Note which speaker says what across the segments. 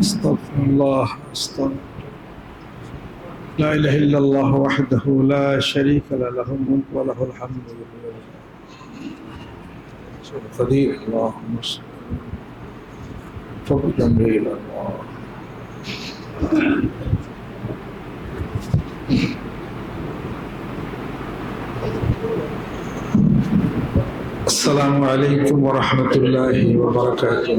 Speaker 1: استغفر الله استغفر لا إله إلا الله وحده لا شريك له له الملك وله الحمد. قدير اللهم صل فوق جمعي إلى الله. السلام عليكم ورحمة الله وبركاته.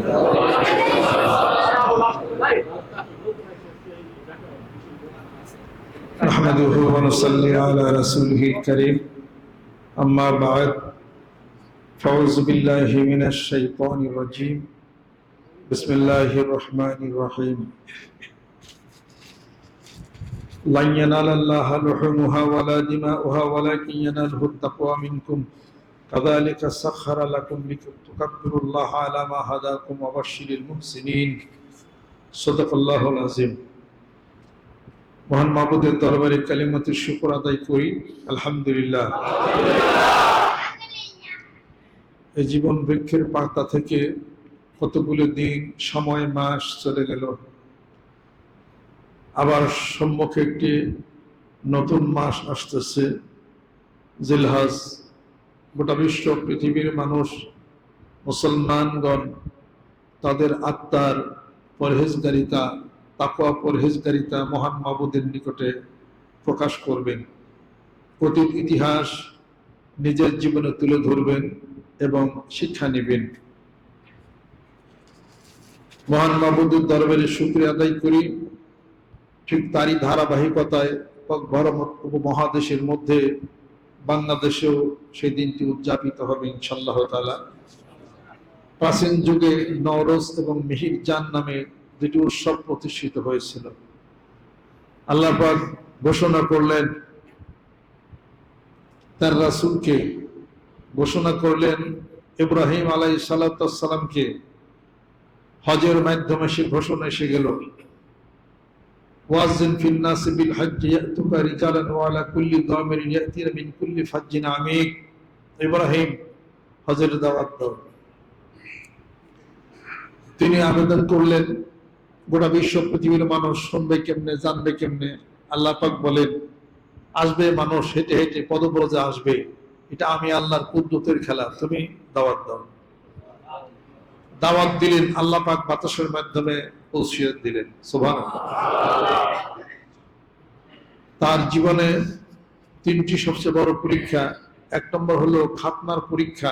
Speaker 1: نحمده ونصلي على رسوله الكريم. أما بعد فأعوذ بالله من الشيطان الرجيم. بسم الله الرحمن الرحيم. لن ينال الله لحومها ولا دماؤها ولكن يناله التقوى منكم. كذلك سخر لكم لتكبروا الله على ما هداكم وبشر المحسنين. صدق الله العظيم. মহান মাহবুদের দরবারে কালিমাতের শুকর আদায় করি। আলহামদুলিল্লাহ। এই জীবন বৃক্ষের পাতা থেকে কতগুলো দিন, সময়, মাস চলে গেল। আবার সম্মুখে একটি নতুন মাস আসতেছে। জিলহাজ, গোটা বিশ্ব পৃথিবীর মানুষ, মুসলমানগণ, তাদের আত্মার পরহেজগারিতা তাকওয়া পরহেজগারিতা মহান মাবুদের নিকটে প্রকাশ করবেন। অতীত ইতিহাস নিজের জীবনে তুলে ধরবেন এবং শিক্ষা নেবেন। মহান মাবুদের দরবারে শুক্রিয়া আদায় করি। ঠিক তারই ধারাবাহিকতায় উপমহাদেশের মধ্যে বাংলাদেশেও সেই দিনটি উদযাপিত হবে ইনশাল্লাহ তালা প্রাচীন যুগে নওরোজ এবং মিহির জান নামে দুটি উৎসব প্রতিষ্ঠিত হয়েছিল। আল্লাপাক ঘোষণা করলেন, তার রাসুলকে ঘোষণা করলেন ইব্রাহিম আলাই সালাতামকে হজের মাধ্যমে সে ঘোষণা এসে গেল তিনি আবেদন করলেন গোটা বিশ্ব পৃথিবীর মানুষ শুনবে কেমনে, জানবে কেমনে? আল্লাহ পাক বলেন, আসবে মানুষ হেঁটে হেঁটে, পদব্রজে আসবে। এটা আমি আল্লাহর কুদ্দুতের খেলা, তুমি দাওয়াত দাও। দাওয়াত দিলেন, আল্লাহ পাক বাতাসের মাধ্যমে দিলেন। তার জীবনে তিনটি সবচেয়ে বড় পরীক্ষা, এক নম্বর হলো খাতনার পরীক্ষা,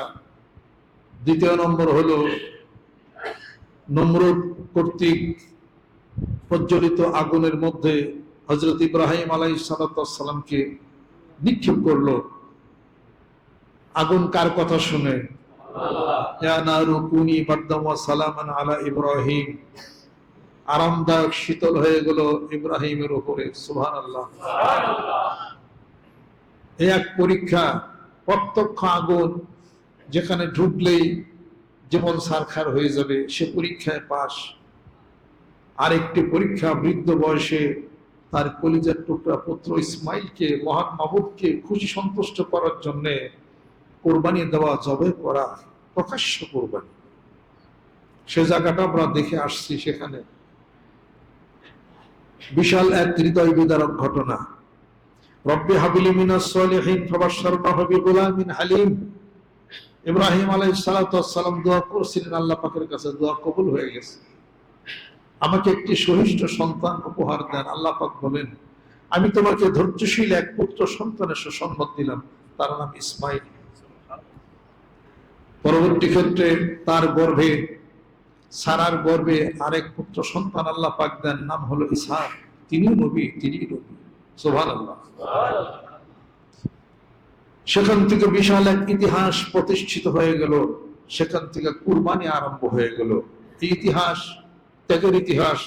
Speaker 1: দ্বিতীয় নম্বর হলো নমরুদ কর্তৃক প্রজ্বলিত আগুনের মধ্যে হজরত ইব্রাহিম আলাই সালাতামকে নিক্ষেপ করল। আগুন কার কথা শুনে? আরামদায়ক, শীতল হয়ে গেল ইব্রাহিমের উপরে। সুহান আল্লাহ এক পরীক্ষা, প্রত্যক্ষ আগুন যেখানে ঢুকলেই যেমন সারখার হয়ে যাবে, সে পরীক্ষায় পাশ। আরেকটি পরীক্ষা, বৃদ্ধ বয়সে তার কলিজার টুকরা পুত্র ইসমাইলকে, মহান মাহবুবকে খুশি সন্তুষ্ট করার জন্যে কোরবানি দেওয়া জবে করা প্রকাশ্য কোরবানি। সে জায়গাটা আমরা দেখে আসছি সেখানে। বিশাল এক হৃদয় বিদারক ঘটনা। রব্বি হাবিলি মিনাস সলিহিন ফাবাশশারনাহু বিগুলামিন হালিম। ইব্রাহিম আলাইহিস সালাম দোয়া করছিলেন, আল্লাহ পাকের কাছে দোয়া কবুল হয়ে গেছে। আমাকে একটি সহিষ্ঠ সন্তান উপহার দেন, আল্লাহ পাক বলেন, আমি তোমাকে ধৈর্যশীল এক পুত্র সন্তানের সুসংবাদ দিলাম, তার নাম ইসমাইল। পরবর্তী ক্ষেত্রে তার গর্ভে, সারার গর্ভে আরেক পুত্র সন্তান আল্লাহ পাক দেন, নাম হলো ইসহাক তিনিও নবী তিনি নবী। সোভান আল্লাহ সেখান থেকে বিশাল এক ইতিহাস প্রতিষ্ঠিত হয়ে গেল। সেখান থেকে কুরবানি আরম্ভ হয়ে গেল। ইতিহাস ত্যাগের ইতিহাস,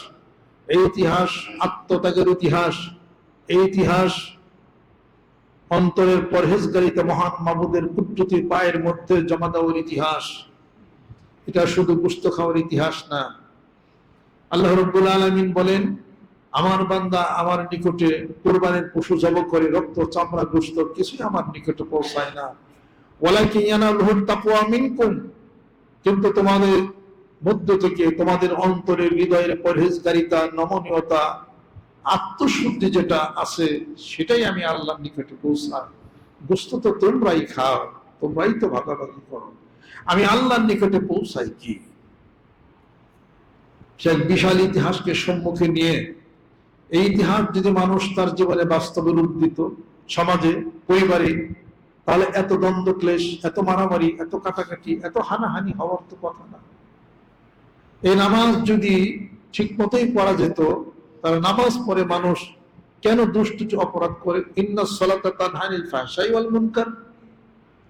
Speaker 1: এই ইতিহাস, আত্মত্যাগের ইতিহাস, এই ইতিহাস অন্তরের পরহেজগারিতে মহান মাবুদের পায়ের মধ্যে জমা দেওয়ার ইতিহাস। এটা শুধু গুস্ত খাওয়ার ইতিহাস না। আল্লাহ রব্বুল আলমিন বলেন, আমার বান্দা আমার নিকটে কোরবানের পশু জব করে, রক্ত, চামড়া গুস্ত কিছুই আমার নিকটে পৌঁছায় না। ওলা কিয়ানা লোহর তাকুয়া মিনকুম। কিন্তু তোমাদের মধ্য থেকে তোমাদের অন্তরের হৃদয়ের পরহেজগারিতা, নমনীয়তা, আত্মশুদ্ধি যেটা আছে, সেটাই আমি আল্লাহর নিকটে পৌঁছাই। গোস্ত তো তোমরাই খাও, তোমরাই তো ভাগাভাগি করো। আমি আল্লাহর নিকটে পৌঁছাই কি? সে এক বিশাল ইতিহাসকে সম্মুখে নিয়ে, এই ইতিহাস যদি মানুষ তার জীবনে বাস্তবে রূপ দিত, সমাজে, পরিবারে, তাহলে এত দ্বন্দ্ব, ক্লেশ, এত মারামারি, এত কাটাকাটি, এত হানাহানি হওয়ার তো কথা না। এই নামাজ যদি ঠিক মতোই পড়া যেত, তাহলে নামাজ পড়ে মানুষ কেন দুষ্টু অপরাধ করে?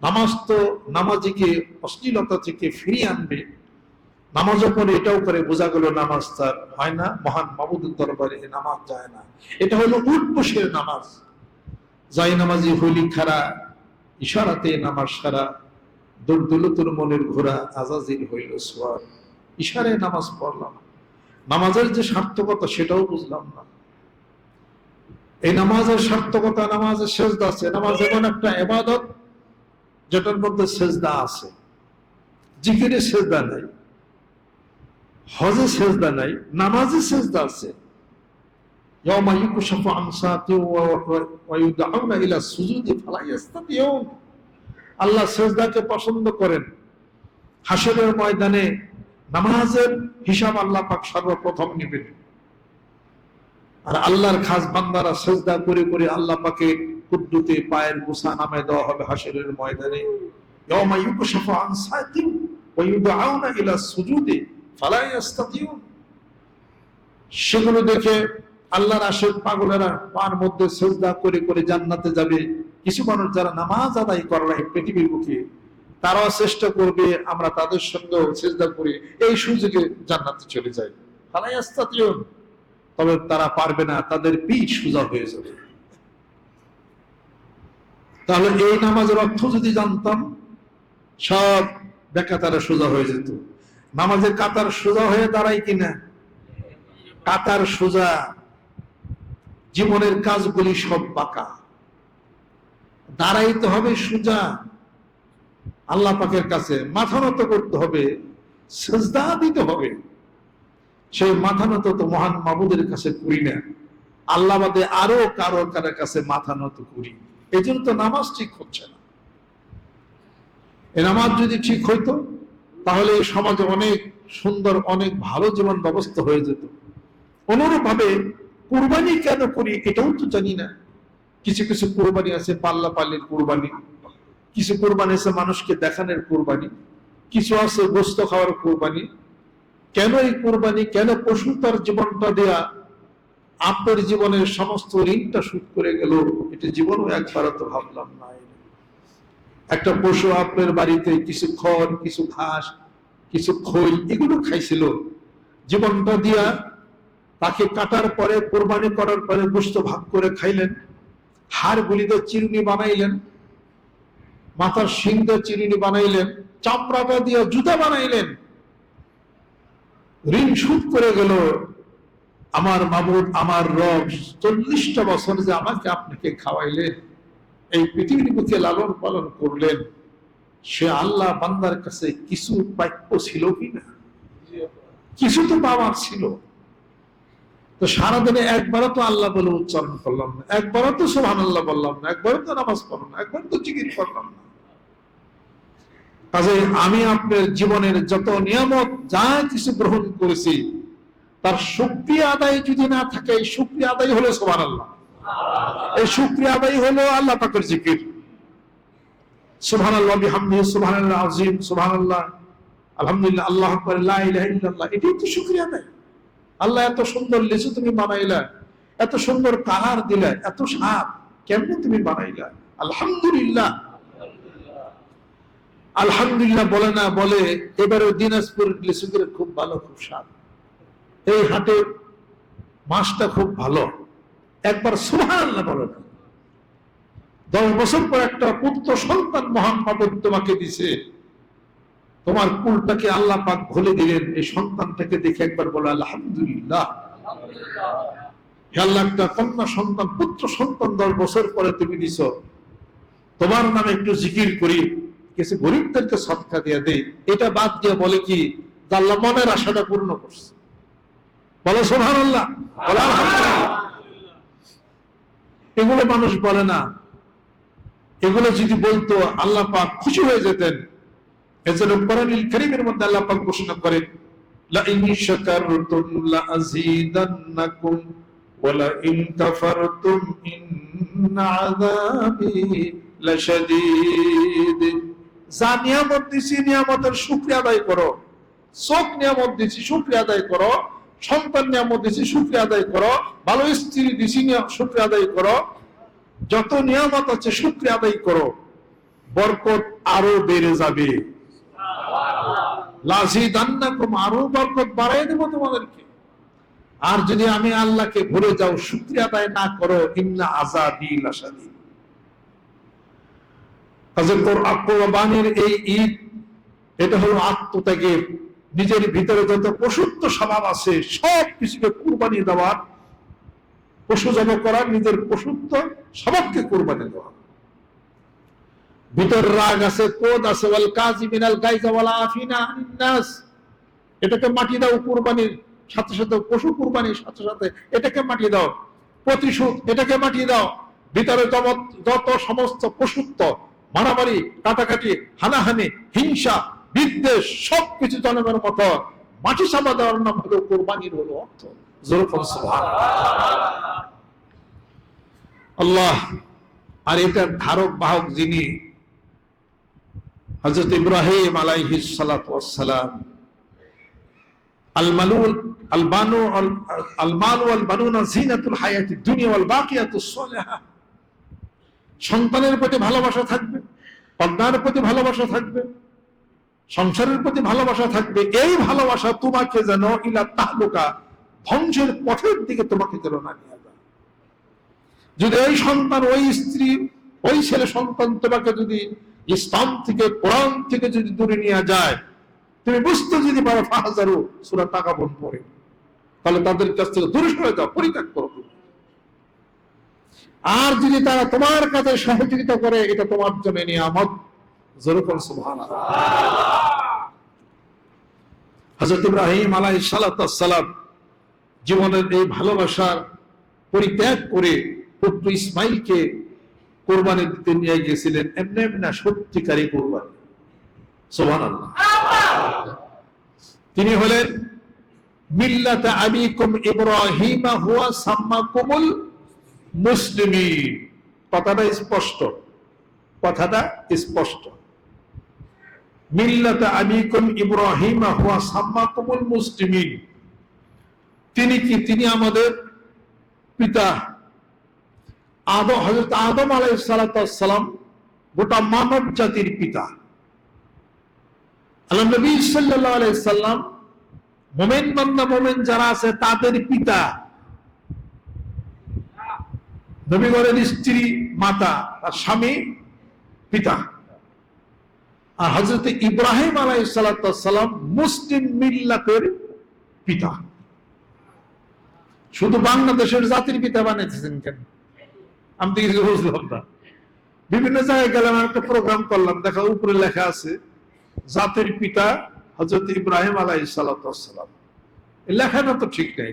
Speaker 1: নামাজ তো নামাজিকে, অশ্লীলতা থেকে ফিরিয়ে আনবে। নামাজও পরে এটাও করে বোঝা গেল নামাজ তার হয় না। মহান মাবুদের দরবারে নামাজ যায় না। এটা হলো উঠ বসের নামাজ। যাই নামাজি হইলি খারা, ইশারাতে নামাজ সারা দৌড়দুলতুর মনের ঘোরা আজাজির হইল সোয়ার ইশারায় নামাজ পড়লাম নামাজের যে সার্থকতা সেটাও বুঝলাম না এই নামাজের সার্থকতা নামাজের সেজদা আছে নামাজ এমন একটা এবাদত যেটার মধ্যে সেজদা আছে জিকিরে সেজদা নাই হজে সেজদা নাই নামাজে সেজদা আছে يوم يكشف عن ساق ويدعون الى السجود فلا يستطيعون আল্লাহ সেজদাকে পছন্দ করেন হাসরের ময়দানে নামাজের হিসাব আল্লাহ পাক সর্বপ্রথম নেবেন। আর আল্লাহর খাস বান্দারা সেজদা করে করে আল্লাহ পাকে কুদ্দুতে পায়ের গুসা নামে দেওয়া হবে হাসরের ময়দানে। সেগুলো দেখে আল্লাহর আশেক পাগলেরা পার মধ্যে সেজদা করে করে জান্নাতে যাবে। কিছু মানুষ যারা নামাজ আদায় করে পৃথিবীর মুখে তারাও চেষ্টা করবে, আমরা তাদের সঙ্গে সেজদা করি। এই সুযোগে জান্নাতে চলে যাই ফালাই আস্তাতিয়ন তবে তারা পারবে না, তাদের পিঠ সোজা হয়ে যাবে। তাহলে এই নামাজের অর্থ যদি জানতাম, সব দেখা তারা সোজা হয়ে যেত। নামাজের কাতার সোজা হয়ে দাঁড়ায় কিনা? কাতার সোজা। জীবনের কাজগুলি সব বাঁকা। দাঁড়াইতে হবে সোজা। আল্লাহ পাকের কাছে মাথা নত করতে হবে, সেজদা দিতে হবে। সেই মাথা নত তো মহান মাবুদের কাছে করি না। আল্লাহ বাদে আরও কারও কারও কাছে মাথা নত করি। এই জন্য তো নামাজ ঠিক হচ্ছে না। এই নামাজ যদি ঠিক হইতো, তাহলে এই সমাজে অনেক সুন্দর, অনেক ভালো জীবন ব্যবস্থা হয়ে যেত। অনুরূপ ভাবে কোরবানি কেন করি এটাও তো জানি না। কিছু কিছু কোরবানি আছে, পাল্লা পাল্লির কোরবানি। কিছু কোরবানি আছে, মানুষকে দেখানোর কোরবানি, কিছু আছে গোস্ত খাওয়ার কোরবানি। কেন এই কোরবানি? কেন পশু তার জীবনটা দেয়া? আপনার জীবনের সমস্ত ঋণটা শুট করে গেল। এটা জীবনও একবার তো ভাবলাম না। একটা পশু আপনার বাড়িতে কিছু খড়, কিছু ঘাস, কিছু খই এগুলো খাইছিল। জীবনটা দিয়া, তাকে কাটার পরে, কোরবানি করার পরে গোস্ত ভাগ করে খাইলেন। হাড় গুলিতে চিরুনি বানাইলেন। মাথার সিংহ চিরুনি বানাইলেন চামড়াটা দিয়ে জুতা বানাইলেন। ঋণ সুদ করে গেল, আমার মাবুদ, আমার রব, চল্লিশটা বছর যে আমাকে আপনাকে খাওয়াইলেন, এই পৃথিবীর মুখে লালন পালন করলেন, সে আল্লাহ বান্দার কাছে কিছু প্রাপ্য ছিল কিনা? কিছু তো পাওয়ার ছিল। তো সারাদিনে একবারও তো আল্লাহ বলে উচ্চারণ করলাম না, একবারও তো সোহান আল্লাহ বললাম না, একবারও তো নামাজ পড়লাম না একবার তো জিকির করলাম না। কাজে আমি আপনার জীবনের যত নিয়ামত, যা কিছু গ্রহণ করেছি, তার শুক্রিয়া আদায় যদি না থাকে, এই আদায় হলো সোহান আল্লাহ এই শুক্রিয়া আদায় হলো আল্লাহ পাকের জিকির। এটাই তো আল্লাহ এত সুন্দর তুমি বানাইলা, এত সুন্দর এত তুমি বানাইলা? আলহামদুলিল্লাহ আলহামদুলিল্লাহ বলে না, বলে এবারে দিনাজপুর লিচুদের খুব ভালো, খুব স্বাদ। এই হাটের মাছটা খুব ভালো। একবার সুহান আল্লাহ বলে না। দশ বছর পর একটা পুত্র সন্তান মহান মাবুদ তোমাকে দিছে। তোমার কুলটাকে আল্লাহ পাক ভুলে দিলেন। এই সন্তানটাকে দেখে একবার বলে, আলহামদুলিল্লাহ। আল্লাহ, একটা কন্যা সন্তান, পুত্র সন্তান দশ বছর পরে তুমি দিছ। তোমার নামে একটু জিকির করি। কিছু গরিবদেরকে সৎকা দিয়ে দেই, এটা বাদ দিয়ে বলে কি আল্লাহ মনের আশাটা পূর্ণ করছে। বলো সোহান আল্লাহ এগুলো মানুষ বলে না। এগুলো যদি বলতো, আল্লাহ পাক খুশি হয়ে যেতেন। এজন্য কোরআনুল মধ্যে আল্লাহ পাক ঘোষণা করেন লা যা নিয়ামত দিছি, নিয়ামতের শুকরিয়া আদায় করো। চোখ নিয়ামত দিছি, শুকরিয়া আদায় করো। সন্তান নিয়ামত দিছি, শুকরিয়া আদায় করো। ভালো স্ত্রী দিছি শুকরিয়া আদায় করো। যত নিয়ামত আছে, শুক্রিয়া আদায় করো। বরকত আরও বেড়ে যাবে। লাজি দান্নাকুম আরও বরকত বাড়াই দেবো তোমাদেরকে। আর যদি আমি আল্লাহকে ভুলে যাও, শুক্রিয়া আদায় না করো, ইন্না আজাদি লাসাদি কোরবানির এই ঈদ, এটা হলো আত্মত্যাগের। নিজের ভিতরে যত স্বভাব আছে, সব কিছুকে কুরবানি দেওয়ার, পশু করার নিজের স্বভাবকে কোরবানি দেওয়া। ভিতর রাগ আছে কোদ আছে এটাকে মাটি দাও কুরবানির সাথে সাথে, পশু কুরবানির সাথে সাথে, এটাকে মাটি দাও। প্রতিশোধ, এটাকে মাটি দাও। ভিতরে যত সমস্ত পশুত্ব মারামারি, কাটাকাটি, হানাহানি, হিংসা, বিদ্বেষ, সবকিছু জনমের মতো মাটি সামা দেওয়ার নাম হলো কোরবানির হলো অর্থ। আল্লাহ, আর এটার ধারক, বাহক যিনি হজরত ইব্রাহিম আলাইহি সালাম আল মালুল আল বানু আল মাল ওয়াল বানুনা জিনাতুল সন্তানের প্রতি ভালোবাসা থাকবে, কন্যার প্রতি ভালোবাসা থাকবে, সংসারের প্রতি ভালোবাসা থাকবে, এই ভালোবাসা তোমাকে যেন ইলা তাহলুকা, ধ্বংসের পথের দিকে তোমাকে যেন না নিয়ে যায়। যদি ওই সন্তান, ওই স্ত্রী, ওই ছেলে সন্তান তোমাকে যদি ইসলাম থেকে, কোরআন থেকে যদি দূরে নিয়ে যায়, তুমি বুঝতে যদি পারো, ফাহাজারো, সুরা টাকা বন পড়ে, তাহলে তাদের কাছ থেকে দূরে সরে যাও, পরিত্যাগ করো। আর যদি তারা তোমার কাছে সহযোগিতা করে, এটা তোমার জন্য নিয়ামত। যেরকম সুবহান হজরত ইব্রাহিম আলাই সালাম জীবনের এই ভালোবাসার পরিত্যাগ করে পুত্র ইসমাইলকে কোরবানি দিতে নিয়ে গিয়েছিলেন। এমনি এমনি সত্যিকারী কোরবানি। সোহান তিনি হলেন মিল্লাতা আবিকুম ইব্রাহিম হুয়া সাম্মাকুমুল মুসলিমিন কথাটা স্পষ্ট। কথাটা স্পষ্ট। মিল্লাতা আবিকুম ইব্রাহিম হুয়া সাম্মাকুমুল মুসলিমিন। তিনি কি? তিনি আমাদের পিতা। আদম হজরত আদম আলাই সালাম গোটা মানব জাতির পিতা। আল্লাহ নবী সাল্লাহ আলাই সাল্লাম মোমেন বান্দা, মোমেন যারা আছে তাদের পিতা। নবীগণের স্ত্রী মাতা আর স্বামী পিতা। আর হজরত ইব্রাহিম আলাই সালাম মুসলিম মিল্লাতের পিতা। শুধু বাংলাদেশের জাতির পিতা বানিয়েছেন কেন? আমি তো কিছু বুঝলাম না। বিভিন্ন জায়গায় গেলাম একটা প্রোগ্রাম করলাম, দেখা উপরে লেখা আছে, জাতির পিতা হজরত ইব্রাহিম আলাই সালাম। লেখাটা তো ঠিক নেই।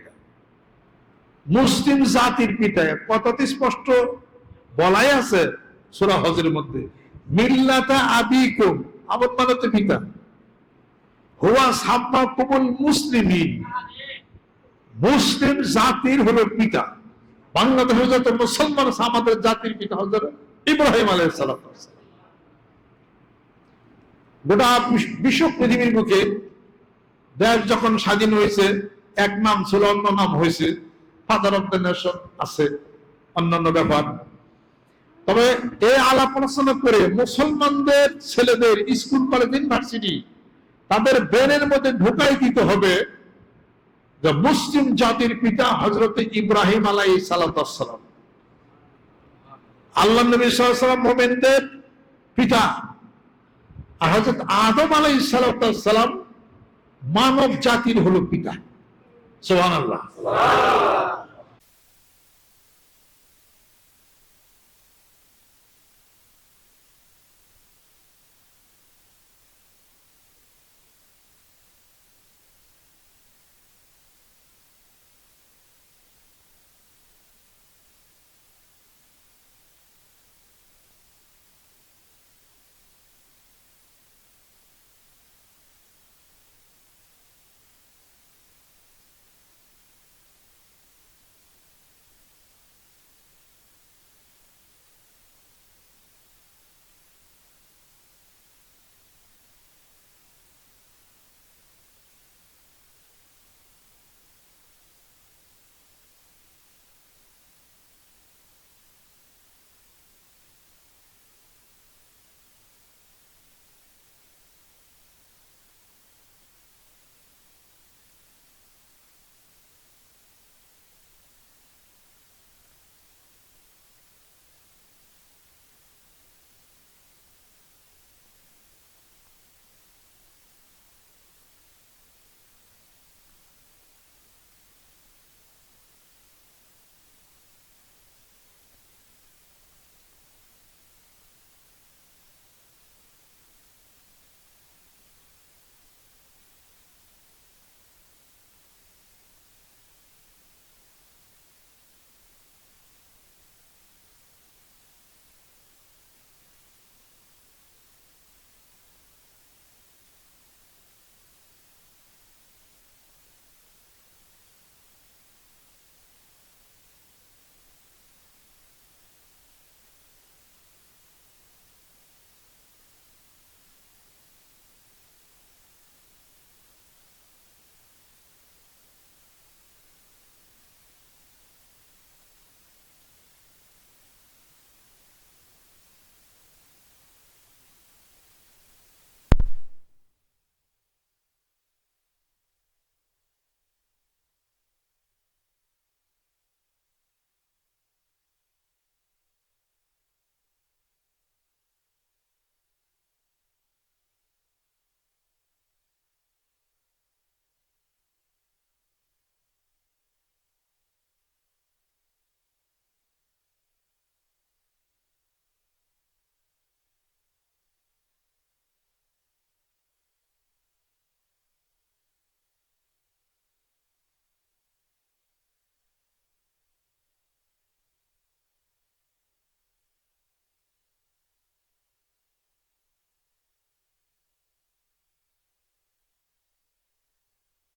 Speaker 1: মুসলিম জাতির পিতা কতটি স্পষ্ট বলাই আছে সুরা হজের মধ্যে। মিল্লাতা আবিকুম আবার মানে তো পিতা হুয়া সাম্মা কুমুল মুসলিমিন। মুসলিম জাতির হলো পিতা বাংলাদেশে যত মুসলমান আমাদের জাতির পিতা হজর ইব্রাহিম আলাই সালাম। গোটা বিশ্ব পৃথিবীর মুখে দেশ যখন স্বাধীন হয়েছে, এক নাম ছিল অন্য নাম হয়েছে ফাদার অফ দ্য নেশন আছে, অন্যান্য ব্যাপার। তবে এই আলাপ আলোচনা করে মুসলমানদের ছেলেদের স্কুল, কলেজ, ইউনিভার্সিটি তাদের ব্রেনের মধ্যে ঢুকাই দিতে হবে যে মুসলিম জাতির পিতা হজরত ইব্রাহিম আলাই সালাম। আল্লাহ নবী সাল্লাম মোমেনদের পিতা। আর হজরত আদম আলাই সালাম মানব জাতির হলো পিতা। সোহান আল্লাহ